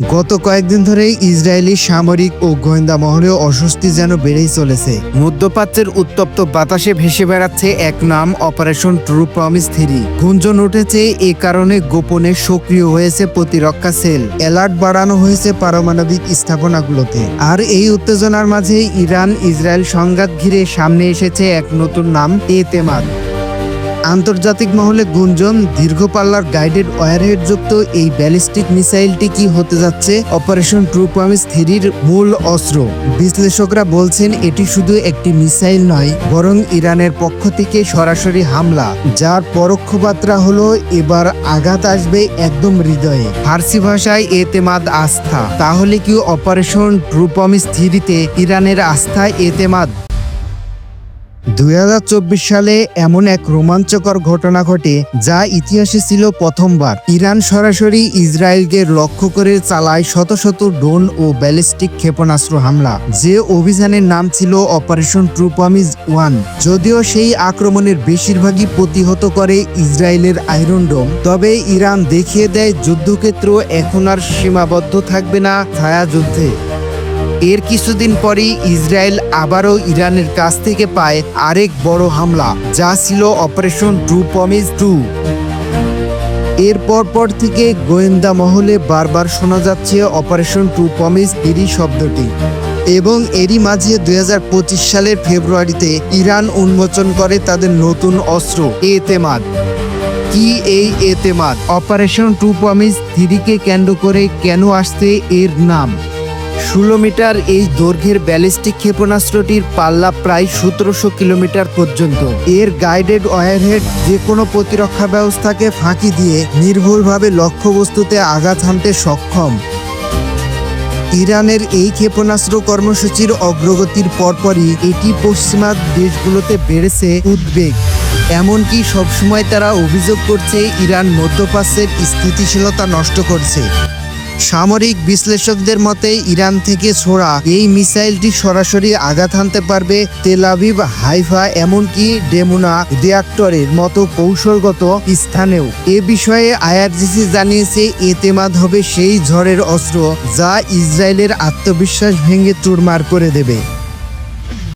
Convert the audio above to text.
গত কয়েকদিন ধরেই ইসরায়েলি সামরিক ও গোয়েন্দা মহলেও অস্বস্তি যেন বেড়েই চলেছে। মধ্যপ্রাচ্যের উত্তপ্ত বাতাসে ভেসে বেড়াচ্ছে এক নাম, অপারেশন ট্রু প্রমিস থ্রি। গুঞ্জন উঠেছে, এ কারণে গোপনে সক্রিয় হয়েছে প্রতিরক্ষা সেল। অ্যালার্ট বাড়ানো হয়েছে পারমাণবিক স্থাপনাগুলোতে। আর এই উত্তেজনার মাঝে ইরান ইসরায়েল সংঘাত ঘিরে সামনে এসেছে এক নতুন নাম এতেমাদ আন্তর্জাতিক মহলে গুঞ্জন, দীর্ঘ পাল্লার গাইডেড ওয়ারহেড যুক্ত এই ব্যালিস্টিক মিসাইলটি কি হতে যাচ্ছে? অপারেশন ট্রু প্রমিস থ্রির মূল অস্ত্র। বিশ্লেষকরা বলছেন এটি শুধু একটি মিসাইল নয়, বরং ইরানের পক্ষ থেকে সরাসরি হামলা, যার পরোক্ষ বার্তা হলো এবার আঘাত আসবে একদম হৃদয়ে। ফার্সি ভাষায় এতেমাদ আস্থা। তাহলে কি অপারেশন ট্রু প্রমিস থ্রিতে ইরানের আস্থায় এতেমাদ দু হাজার চব্বিশ সালে এমন এক রোমাঞ্চকর ঘটনা ঘটে যা ইতিহাসে ছিল প্রথমবার। ইরান সরাসরি ইসরায়েলকে লক্ষ্য করে চালায় শত শত ড্রোন ও ব্যালিস্টিক ক্ষেপণাস্ত্র হামলা। যে অভিযানের নাম ছিল অপারেশন ট্রুপামিজ ওয়ান। যদিও সেই আক্রমণের বেশিরভাগই প্রতিহত করে ইসরায়েলের আয়রন ডোম। তবে ইরান দেখিয়ে দেয় যুদ্ধক্ষেত্র এখন আর সীমাবদ্ধ থাকবে না ছায়া যুদ্ধে এর কিছুদিন পরেই ইসরায়েল আবারও ইরানের কাছ থেকে পায় আরেক বড় হামলা, যা ছিল অপারেশন ট্রু পমিজ টু। এর পর থেকে গোয়েন্দা মহলে বারবার শোনা যাচ্ছে অপারেশন টু পমিজ থ্রি শব্দটি। এবং এরই মাঝে দুই হাজার পঁচিশ সালের ফেব্রুয়ারিতে ইরান উন্মোচন করে তাদের নতুন অস্ত্র, এতেমাদ। কি এই এতেমাদ? অপারেশন টু পমিজ থ্রিকে কেন্দ্র করে কেন আসছে এর নাম? ষোলো মিটার এই দৈর্ঘ্যের ব্যালিস্টিক ক্ষেপণাস্ত্রটির পাল্লা প্রায় সতেরোশো কিলোমিটার পর্যন্ত। এর গাইডেড ওয়ারহেড যে কোনো প্রতিরক্ষা ব্যবস্থাকে ফাঁকি দিয়ে নির্ভুলভাবে লক্ষ্যবস্তুতে আঘাত হানতে সক্ষম। ইরানের এই ক্ষেপণাস্ত্র কর্মসূচির অগ্রগতির পরপরই এটি পশ্চিমা দেশগুলোতে বেড়েছে উদ্বেগ। এমনকি সবসময় তারা অভিযোগ করছে, ইরান মধ্যপ্রাচ্যের স্থিতিশীলতা নষ্ট করছে। সামরিক বিশ্লেষকদের মতে, ইরান থেকে ছোড়া এই মিসাইলটি সরাসরি আঘাত হানতে পারবে তেলাভিব হাইফা, এমনকি ডেমুনা রিয়াক্টরের মতো কৌশলগত স্থানেও। এ বিষয়ে আইআরজিসি জানিয়েছে এতেমাদ হবে সেই ঝড়ের অস্ত্র যা ইসরায়েলের আত্মবিশ্বাস ভেঙে চুরমার করে দেবে।